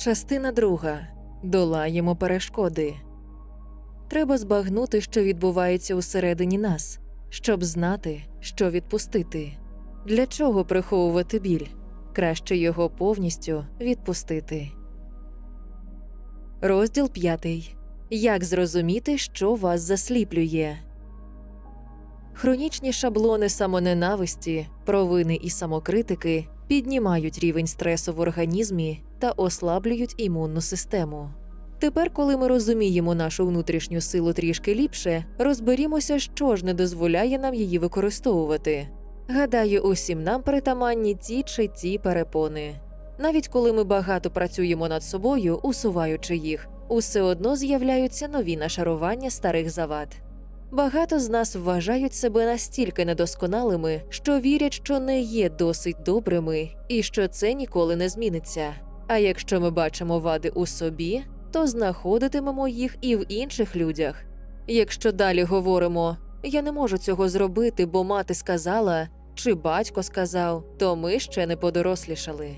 Частина друга. Долаємо перешкоди. Треба збагнути, що відбувається усередині нас, щоб знати, що відпустити. Для чого приховувати біль? Краще його повністю відпустити. Розділ п'ятий. Як зрозуміти, що вас засліплює? Хронічні шаблони самоненависті, провини і самокритики піднімають рівень стресу в організмі та ослаблюють імунну систему. Тепер, коли ми розуміємо нашу внутрішню силу трішки ліпше, розберімося, що ж не дозволяє нам її використовувати. Гадаю, усім нам притаманні ті чи ті перепони. Навіть коли ми багато працюємо над собою, усуваючи їх, усе одно з'являються нові нашарування старих завад. Багато з нас вважають себе настільки недосконалими, що вірять, що не є досить добрими і що це ніколи не зміниться. А якщо ми бачимо вади у собі, то знаходитимемо їх і в інших людях. Якщо далі говоримо я не можу цього зробити, бо мати сказала чи батько сказав, то ми ще не подорослішали.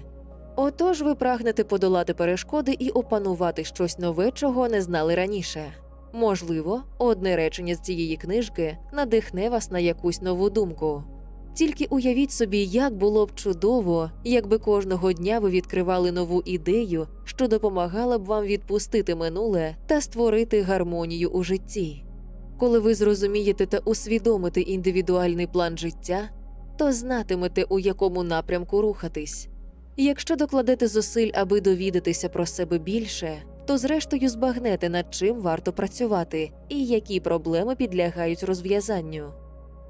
Отож ви прагнете подолати перешкоди і опанувати щось нове, чого не знали раніше. Можливо, одне речення з цієї книжки надихне вас на якусь нову думку. Тільки уявіть собі, як було б чудово, якби кожного дня ви відкривали нову ідею, що допомагала б вам відпустити минуле та створити гармонію у житті. Коли ви зрозумієте та усвідомите індивідуальний план життя, то знатимете, у якому напрямку рухатись. Якщо докладете зусиль, аби довідатися про себе більше, то зрештою збагнете, над чим варто працювати і які проблеми підлягають розв'язанню.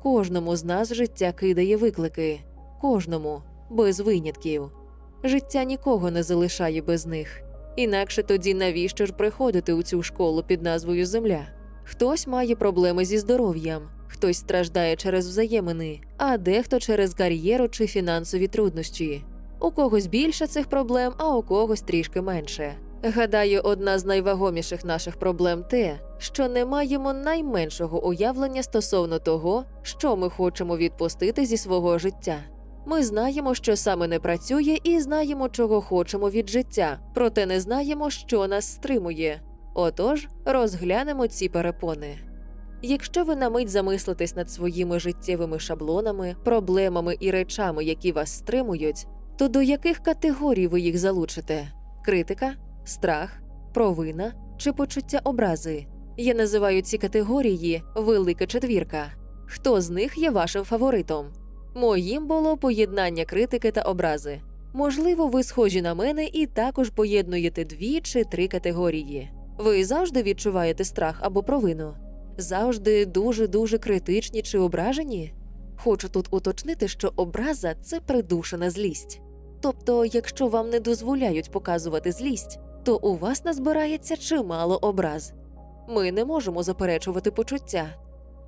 Кожному з нас життя кидає виклики, кожному, без винятків. Життя нікого не залишає без них. Інакше тоді навіщо ж приходити у цю школу під назвою Земля? Хтось має проблеми зі здоров'ям, хтось страждає через взаємини, а дехто через кар'єру чи фінансові труднощі. У когось більше цих проблем, а у когось трішки менше. Гадаю, одна з найвагоміших наших проблем те, що не маємо найменшого уявлення стосовно того, що ми хочемо відпустити зі свого життя. Ми знаємо, що саме не працює, і знаємо, чого хочемо від життя, проте не знаємо, що нас стримує. Отож, розглянемо ці перепони. Якщо ви на мить замислитесь над своїми життєвими шаблонами, проблемами і речами, які вас стримують, то до яких категорій ви їх залучите? Критика, страх, провина чи почуття образи? Я називаю ці категорії велика четвірка. Хто з них є вашим фаворитом? Моїм було поєднання критики та образи. Можливо, ви схожі на мене і також поєднуєте дві чи три категорії. Ви завжди відчуваєте страх або провину? Завжди дуже дуже критичні чи ображені? Хочу тут уточнити, що образа це придушена злість. Тобто, якщо вам не дозволяють показувати злість, то у вас назбирається чимало образ. Ми не можемо заперечувати почуття,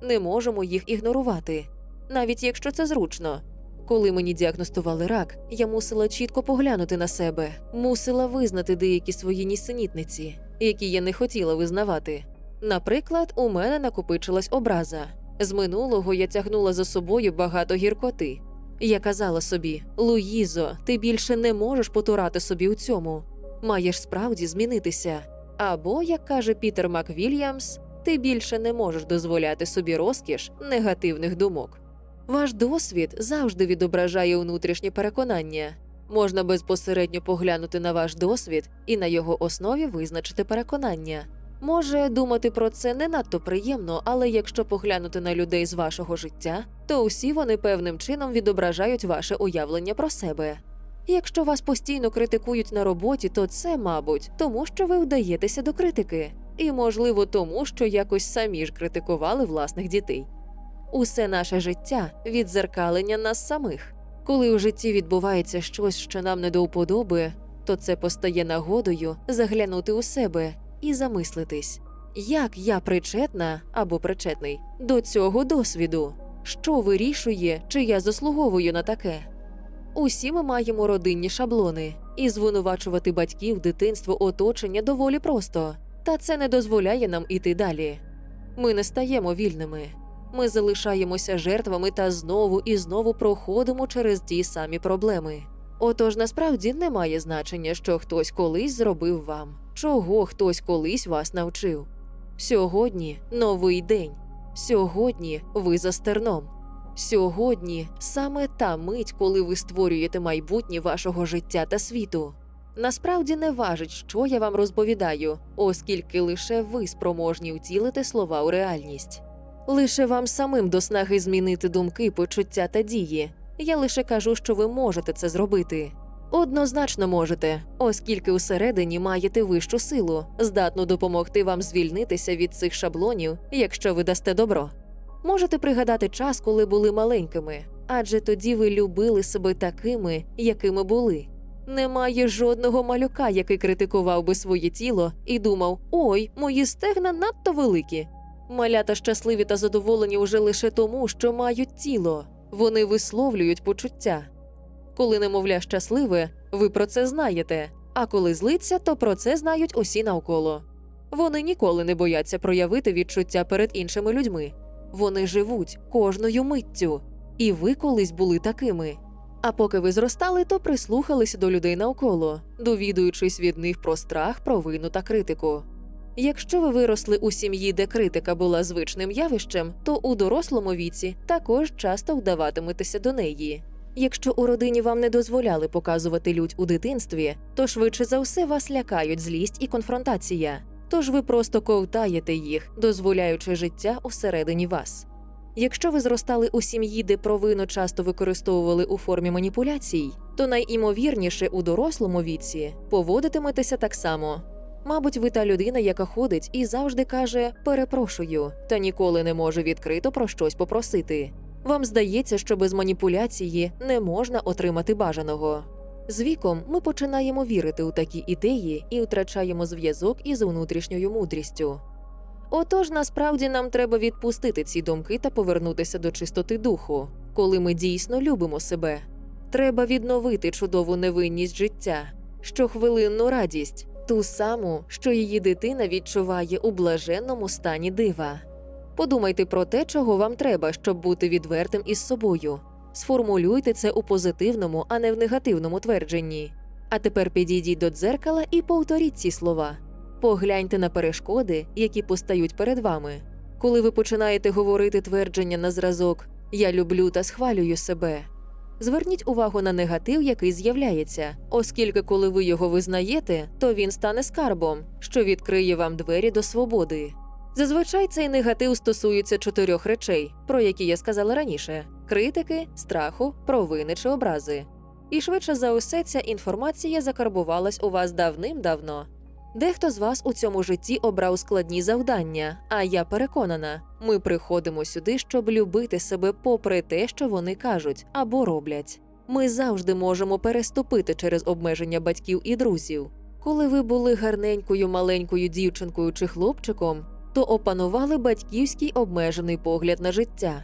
не можемо їх ігнорувати, навіть якщо це зручно. Коли мені діагностували рак, я мусила чітко поглянути на себе, мусила визнати деякі свої нісенітниці, які я не хотіла визнавати. Наприклад, у мене накопичилась образа. З минулого я тягнула за собою багато гіркоти. Я казала собі: Луїзо, ти більше не можеш потурати собі у цьому. Маєш справді змінитися. Або, як каже Пітер Маквільямс, ти більше не можеш дозволяти собі розкіш негативних думок. Ваш досвід завжди відображає внутрішнє переконання. Можна безпосередньо поглянути на ваш досвід і на його основі визначити переконання. Може, думати про це не надто приємно, але якщо поглянути на людей з вашого життя, то усі вони певним чином відображають ваше уявлення про себе. Якщо вас постійно критикують на роботі, то це, мабуть, тому що ви вдаєтеся до критики, і, можливо, тому, що якось самі ж критикували власних дітей. Усе наше життя відзеркалення нас самих. Коли у житті відбувається щось, що нам не до вподоби, то це постає нагодою заглянути у себе і замислитись, як я причетна або причетний до цього досвіду, що вирішує, чи я заслуговую на таке. Усі ми маємо родинні шаблони, і звинувачувати батьків, дитинство, оточення доволі просто, та це не дозволяє нам іти далі. Ми не стаємо вільними. Ми залишаємося жертвами та знову і знову проходимо через ті самі проблеми. Отож, насправді немає значення, що хтось колись зробив вам, чого хтось колись вас навчив. Сьогодні новий день. Сьогодні ви за стерном. Сьогодні саме та мить, коли ви створюєте майбутнє вашого життя та світу. Насправді не важить, що я вам розповідаю, оскільки лише ви спроможні втілити слова у реальність. Лише вам самим до снаги змінити думки, почуття та дії. Я лише кажу, що ви можете це зробити. Однозначно можете, оскільки усередині маєте вищу силу, здатну допомогти вам звільнитися від цих шаблонів, якщо ви дасте добро. Можете пригадати час, коли були маленькими, адже тоді ви любили себе такими, якими були. Немає жодного малюка, який критикував би своє тіло і думав: ой, мої стегна надто великі. Малята щасливі та задоволені уже лише тому, що мають тіло. Вони висловлюють почуття. Коли немовля щасливе, ви про це знаєте, а коли злиться, то про це знають усі навколо. Вони ніколи не бояться проявити відчуття перед іншими людьми. Вони живуть кожною миттю, і ви колись були такими. А поки ви зростали, то прислухалися до людей навколо, довідуючись від них про страх, провину та критику. Якщо ви виросли у сім'ї, де критика була звичним явищем, то у дорослому віці також часто вдаватиметеся до неї. Якщо у родині вам не дозволяли показувати лють у дитинстві, то швидше за все вас лякають злість і конфронтація. Тож ви просто ковтаєте їх, дозволяючи життя усередині вас. Якщо ви зростали у сім'ї, де провину часто використовували у формі маніпуляцій, то найімовірніше у дорослому віці поводитиметеся так само. Мабуть, ви та людина, яка ходить і завжди каже перепрошую, та ніколи не може відкрито про щось попросити. Вам здається, що без маніпуляції не можна отримати бажаного. З віком ми починаємо вірити у такі ідеї і втрачаємо зв'язок із внутрішньою мудрістю. Отож, насправді нам треба відпустити ці думки та повернутися до чистоти духу, коли ми дійсно любимо себе. Треба відновити чудову невинність життя, щохвилинну радість, ту саму, що її дитина відчуває у блаженному стані дива. Подумайте про те, чого вам треба, щоб бути відвертим із собою. Сформулюйте це у позитивному, а не в негативному твердженні. А тепер підійдіть до дзеркала і повторіть ці слова. Погляньте на перешкоди, які постають перед вами. Коли ви починаєте говорити твердження на зразок Я люблю та схвалюю себе. Зверніть увагу на негатив, який з'являється, оскільки, коли ви його визнаєте, то він стане скарбом, що відкриє вам двері до свободи. Зазвичай цей негатив стосується чотирьох речей, про які я сказала раніше: критики, страху, провини чи образи. І швидше за усе ця інформація закарбувалась у вас давним-давно. Дехто з вас у цьому житті обрав складні завдання, а я переконана, ми приходимо сюди, щоб любити себе попри те, що вони кажуть або роблять. Ми завжди можемо переступити через обмеження батьків і друзів. Коли ви були гарненькою маленькою дівчинкою чи хлопчиком, то опанували батьківський обмежений погляд на життя.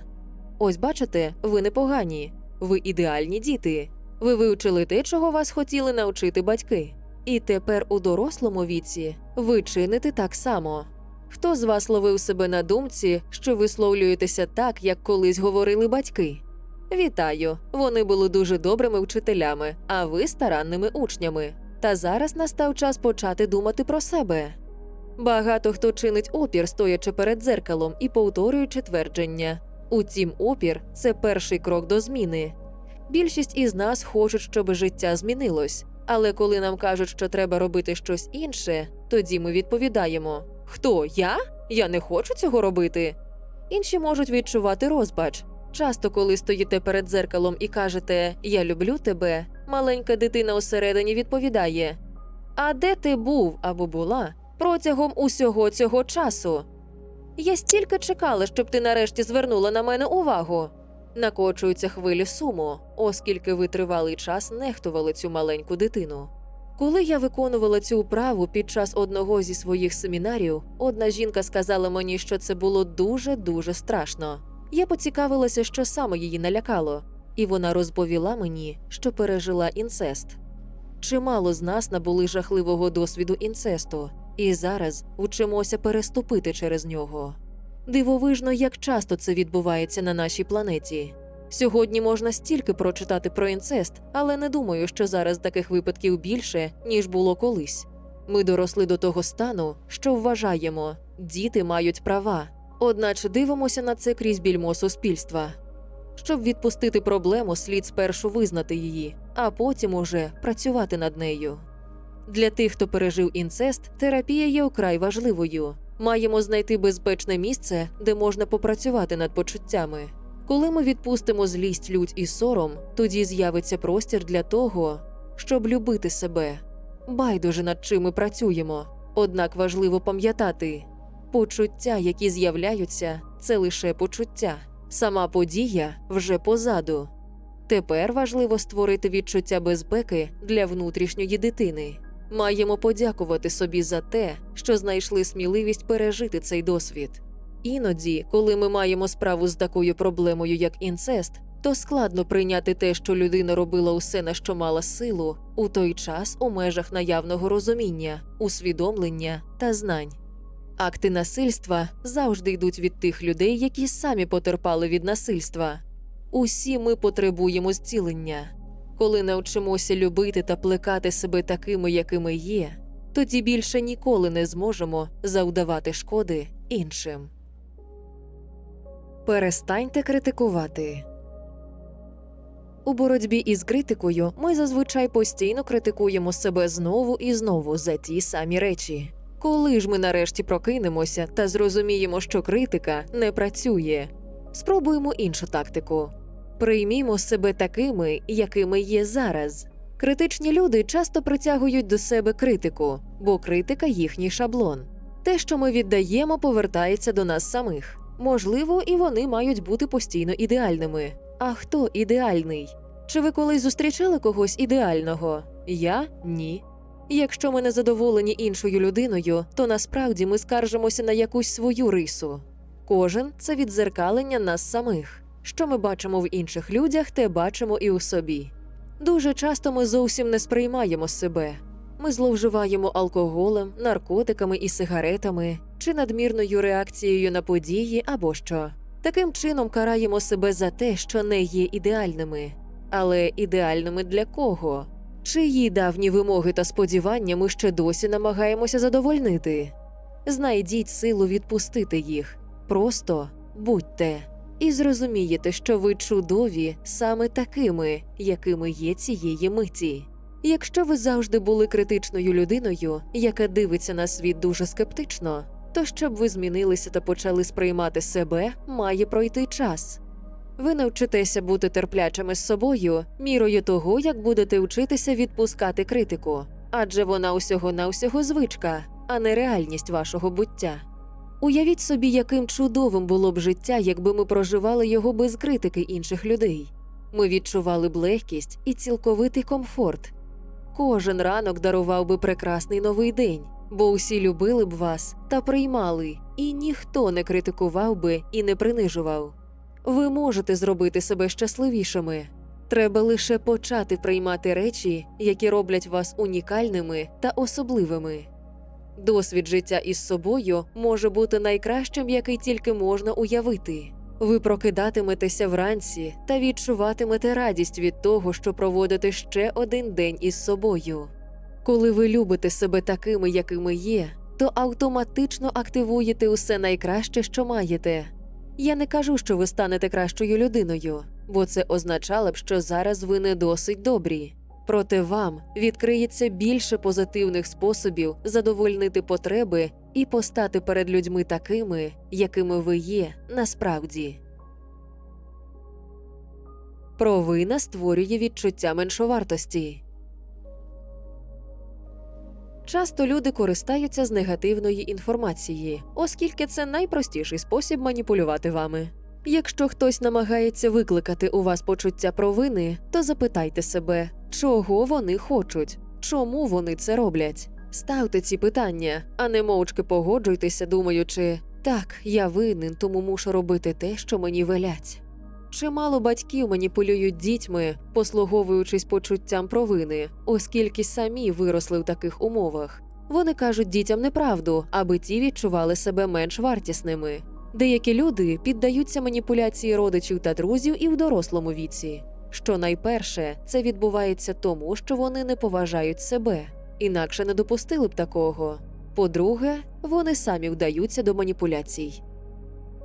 Ось бачите, ви непогані, ви ідеальні діти. Ви вивчили те, чого вас хотіли навчити батьки. І тепер у дорослому віці ви чините так само. Хто з вас ловив себе на думці, що висловлюєтеся так, як колись говорили батьки? Вітаю! Вони були дуже добрими вчителями, а ви старанними учнями. Та зараз настав час почати думати про себе. Багато хто чинить опір, стоячи перед дзеркалом і повторюючи твердження. Утім, опір це перший крок до зміни. Більшість із нас хочуть, щоб життя змінилось. Але коли нам кажуть, що треба робити щось інше, тоді ми відповідаємо: Хто я? Я не хочу цього робити. Інші можуть відчувати розпач. Часто, коли стоїте перед дзеркалом і кажете Я люблю тебе, маленька дитина усередині відповідає: А де ти був або була протягом усього цього часу? Я стільки чекала, щоб ти нарешті звернула на мене увагу. Накочуються хвилі суму, оскільки ви тривалий час нехтували цю маленьку дитину. Коли я виконувала цю вправу під час одного зі своїх семінарів, одна жінка сказала мені, що це було дуже дуже страшно. Я поцікавилася, що саме її налякало, і вона розповіла мені, що пережила інцест. Чимало з нас набули жахливого досвіду інцесту, і зараз учимося переступити через нього. Дивовижно, як часто це відбувається на нашій планеті. Сьогодні можна стільки прочитати про інцест, але не думаю, що зараз таких випадків більше, ніж було колись. Ми доросли до того стану, що вважаємо, діти мають права, одначе дивимося на це крізь більмо суспільства. Щоб відпустити проблему, слід спершу визнати її, а потім уже працювати над нею. Для тих, хто пережив інцест, терапія є вкрай важливою. Маємо знайти безпечне місце, де можна попрацювати над почуттями. Коли ми відпустимо злість, лють і сором, тоді з'явиться простір для того, щоб любити себе. Байдуже над чим ми працюємо. Однак важливо пам'ятати, почуття, які з'являються, це лише почуття. Сама подія вже позаду. Тепер важливо створити відчуття безпеки для внутрішньої дитини. Маємо подякувати собі за те, що знайшли сміливість пережити цей досвід. Іноді, коли ми маємо справу з такою проблемою, як інцест, то складно прийняти те, що людина робила усе, на що мала силу, у той час у межах наявного розуміння, усвідомлення та знань. Акти насильства завжди йдуть від тих людей, які самі потерпали від насильства. Усі ми потребуємо зцілення. Коли навчимося любити та плекати себе такими, якими є, тоді більше ніколи не зможемо завдавати шкоди іншим. Перестаньте критикувати. У боротьбі із критикою ми зазвичай постійно критикуємо себе знову і знову за ті самі речі. Коли ж ми нарешті прокинемося та зрозуміємо, що критика не працює, спробуємо іншу тактику. Приймімо себе такими, якими є зараз. Критичні люди часто притягують до себе критику, бо критика їхній шаблон. Те, що ми віддаємо, повертається до нас самих. Можливо, і вони мають бути постійно ідеальними. А хто ідеальний? Чи ви колись зустрічали когось ідеального? Я ні. Якщо ми не задоволені іншою людиною, то насправді ми скаржимося на якусь свою рису. Кожен це відзеркалення нас самих. Що ми бачимо в інших людях, те бачимо і у собі. Дуже часто ми зовсім не сприймаємо себе. Ми зловживаємо алкоголем, наркотиками і сигаретами чи надмірною реакцією на події або що. Таким чином караємо себе за те, що не є ідеальними. Але ідеальними для кого? Чиї давні вимоги та сподівання ми ще досі намагаємося задовольнити? Знайдіть силу відпустити їх. Просто будьте і зрозумієте, що ви чудові саме такими, якими є цієї миті. Якщо ви завжди були критичною людиною, яка дивиться на світ дуже скептично, то щоб ви змінилися та почали сприймати себе, має пройти час. Ви навчитеся бути терплячими з собою, мірою того, як будете вчитися відпускати критику, адже вона усього на усього звичка, а не реальність вашого буття. Уявіть собі, яким чудовим було б життя, якби ми проживали його без критики інших людей. Ми відчували б легкість і цілковитий комфорт. Кожен ранок дарував би прекрасний новий день, бо усі любили б вас та приймали, і ніхто не критикував би і не принижував. Ви можете зробити себе щасливішими. Треба лише почати приймати речі, які роблять вас унікальними та особливими. Досвід життя із собою може бути найкращим, який тільки можна уявити. Ви прокидатиметеся вранці та відчуватимете радість від того, що проводите ще один день із собою. Коли ви любите себе такими, якими є, то автоматично активуєте усе найкраще, що маєте. Я не кажу, що ви станете кращою людиною, бо це означало б, що зараз ви не досить добрі. Проте вам відкриється більше позитивних способів задовольнити потреби і постати перед людьми такими, якими ви є насправді. Провина створює відчуття меншовартості. Часто люди користаються з негативної інформації, оскільки це найпростіший спосіб маніпулювати вами. Якщо хтось намагається викликати у вас почуття провини, то запитайте себе, чого вони хочуть, чому вони це роблять. Ставте ці питання, а не мовчки погоджуйтеся, думаючи, так, я винен, тому мушу робити те, що мені велять. Чимало батьків маніпулюють дітьми, послуговуючись почуттям провини, оскільки самі виросли в таких умовах. Вони кажуть дітям неправду, аби ті відчували себе менш вартісними. Деякі люди піддаються маніпуляції родичів та друзів і в дорослому віці. Що найперше, це відбувається тому, що вони не поважають себе, інакше не допустили б такого. По-друге, вони самі вдаються до маніпуляцій.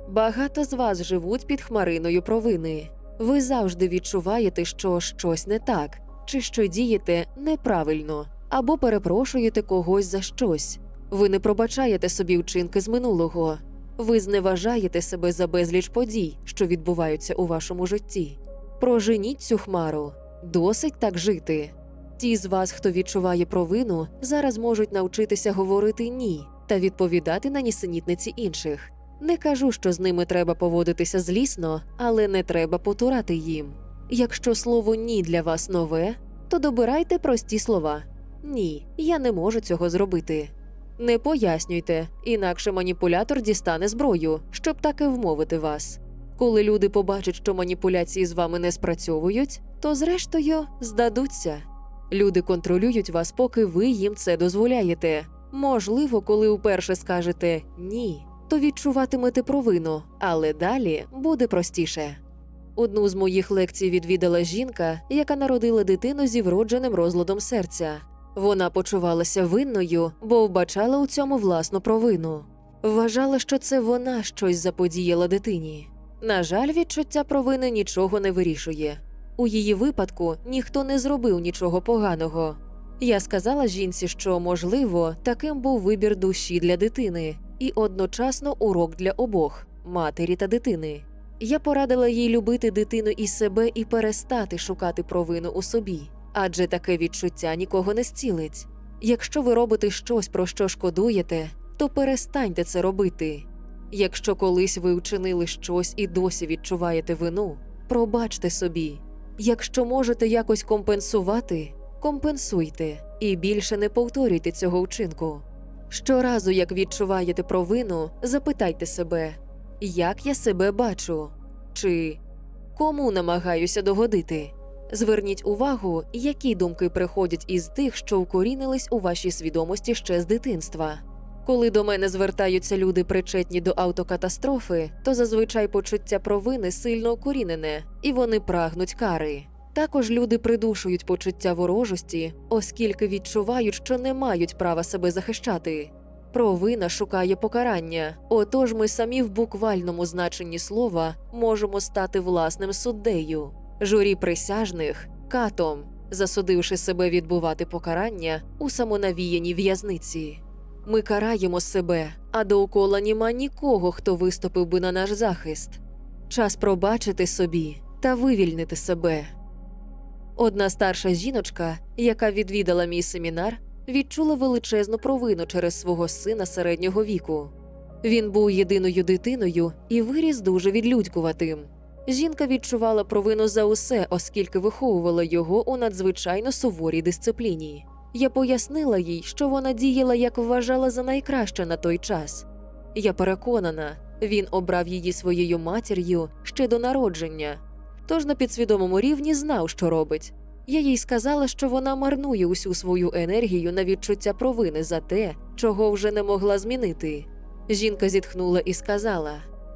Багато з вас живуть під хмариною провини. Ви завжди відчуваєте, що щось не так, чи що дієте неправильно, або перепрошуєте когось за щось. Ви не пробачаєте собі вчинки з минулого. Ви зневажаєте себе за безліч подій, що відбуваються у вашому житті. Проженіть цю хмару, досить так жити. Ті з вас, хто відчуває провину, зараз можуть навчитися говорити ні та відповідати на нісенітниці інших. Не кажу, що з ними треба поводитися злісно, але не треба потурати їм. Якщо слово ні для вас нове, то добирайте прості слова. Ні, я не можу цього зробити. Не пояснюйте, інакше маніпулятор дістане зброю, щоб так і вмовити вас. Коли люди побачать, що маніпуляції з вами не спрацьовують, то зрештою здадуться. Люди контролюють вас, поки ви їм це дозволяєте. Можливо, коли вперше скажете ні, то відчуватимете провину, але далі буде простіше. Одну з моїх лекцій відвідала жінка, яка народила дитину зі вродженим розладом серця. Вона почувалася винною, бо вбачала у цьому власну провину. Вважала, що це вона щось заподіяла дитині. На жаль, відчуття провини нічого не вирішує. У її випадку ніхто не зробив нічого поганого. Я сказала жінці, що, можливо, таким був вибір душі для дитини і одночасно урок для обох матері та дитини. Я порадила їй любити дитину і себе і перестати шукати провину у собі, адже таке відчуття нікого не зцілить. Якщо ви робите щось, про що шкодуєте, то перестаньте це робити. Якщо колись ви вчинили щось і досі відчуваєте вину, пробачте собі. Якщо можете якось компенсувати, компенсуйте і більше не повторюйте цього вчинку. Щоразу, як відчуваєте провину, запитайте себе, як я себе бачу, чи кому намагаюся догодити. Зверніть увагу, які думки приходять із тих, що вкорінились у вашій свідомості ще з дитинства. Коли до мене звертаються люди, причетні до автокатастрофи, то зазвичай почуття провини сильно укорінене, і вони прагнуть кари. Також люди придушують почуття ворожості, оскільки відчувають, що не мають права себе захищати. Провина шукає покарання, отож ми самі в буквальному значенні слова можемо стати власним суддею, журі присяжних катом, засудивши себе відбувати покарання у самонавіяній в'язниці. Ми караємо себе, а довкола нема нікого, хто виступив би на наш захист. Час пробачити собі та вивільнити себе. Одна старша жіночка, яка відвідала мій семінар, відчула величезну провину через свого сина середнього віку. Він був єдиною дитиною і виріс дуже відлюдькуватим. Жінка відчувала провину за усе, оскільки виховувала його у надзвичайно суворій дисципліні. Я пояснила їй, що вона діяла як вважала за найкраще на той час. Я переконана, він обрав її своєю матір'ю ще до народження, тож на підсвідомому рівні знав, що робить. Я їй сказала, що вона марнує усю свою енергію на відчуття провини за те, чого вже не могла змінити. Жінка зітхнула і сказала: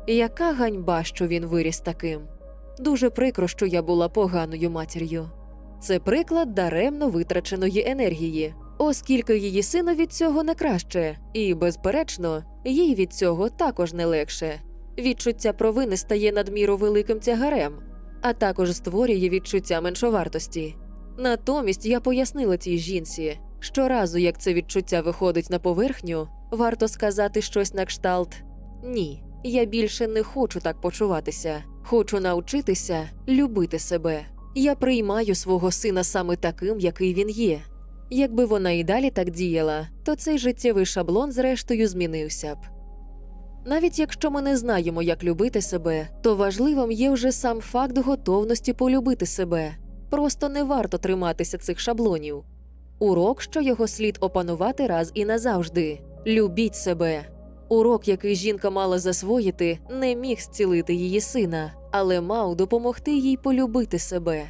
Яка ганьба, що він виріс таким. Дуже прикро, що я була поганою матір'ю. Це приклад даремно витраченої енергії, оскільки її сину від цього не краще, і, безперечно, їй від цього також не легше. Відчуття провини стає надміру великим тягарем, а також створює відчуття меншовартості. Натомість я пояснила цій жінці, щоразу, як це відчуття виходить на поверхню, варто сказати щось на кшталт ні, я більше не хочу так почуватися, хочу навчитися любити себе. Я приймаю свого сина саме таким, який він є. Якби вона і далі так діяла, то цей життєвий шаблон, зрештою, змінився б. Навіть якщо ми не знаємо, як любити себе, то важливим є вже сам факт готовності полюбити себе. Просто не варто триматися цих шаблонів. Урок, що його слід опанувати раз і назавжди. Любіть себе. Урок, який жінка мала засвоїти, не міг зцілити її сина, але мав допомогти їй полюбити себе.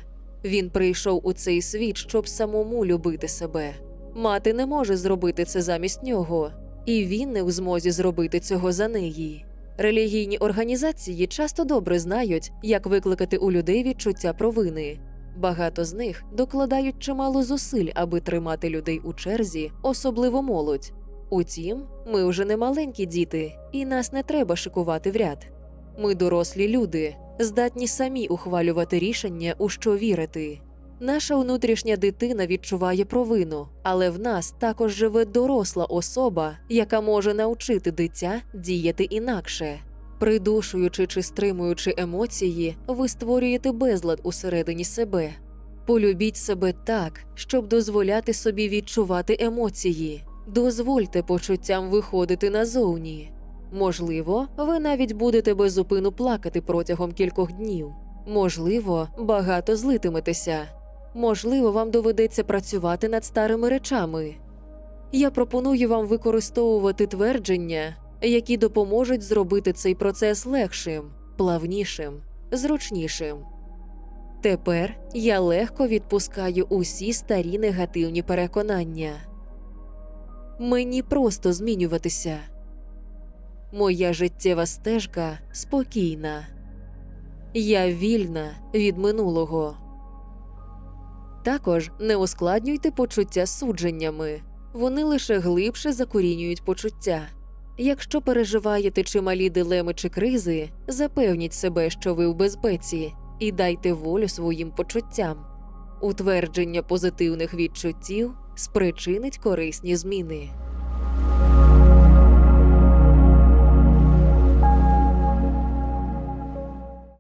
Він прийшов у цей світ, щоб самому любити себе. Мати не може зробити це замість нього, і він не в змозі зробити цього за неї. Релігійні організації часто добре знають, як викликати у людей відчуття провини. Багато з них докладають чимало зусиль, аби тримати людей у черзі, особливо молодь. Утім, ми вже не маленькі діти, і нас не треба шикувати в ряд. Ми дорослі люди, здатні самі ухвалювати рішення, у що вірити. Наша внутрішня дитина відчуває провину, але в нас також живе доросла особа, яка може навчити дитя діяти інакше. Придушуючи чи стримуючи емоції, ви створюєте безлад усередині себе. Полюбіть себе так, щоб дозволяти собі відчувати емоції. Дозвольте почуттям виходити назовні. Можливо, ви навіть будете без зупину плакати протягом кількох днів. Можливо, багато злитиметеся. Можливо, вам доведеться працювати над старими речами. Я пропоную вам використовувати твердження, які допоможуть зробити цей процес легшим, плавнішим, зручнішим. Тепер я легко відпускаю усі старі негативні переконання. Мені просто змінюватися. Моя життєва стежка спокійна. Я вільна від минулого. Також не ускладнюйте почуття судженнями, вони лише глибше закорінюють почуття. Якщо переживаєте чималі дилеми чи кризи, запевніть себе, що ви в безпеці, і дайте волю своїм почуттям. Утвердження позитивних відчуттів спричинить корисні зміни.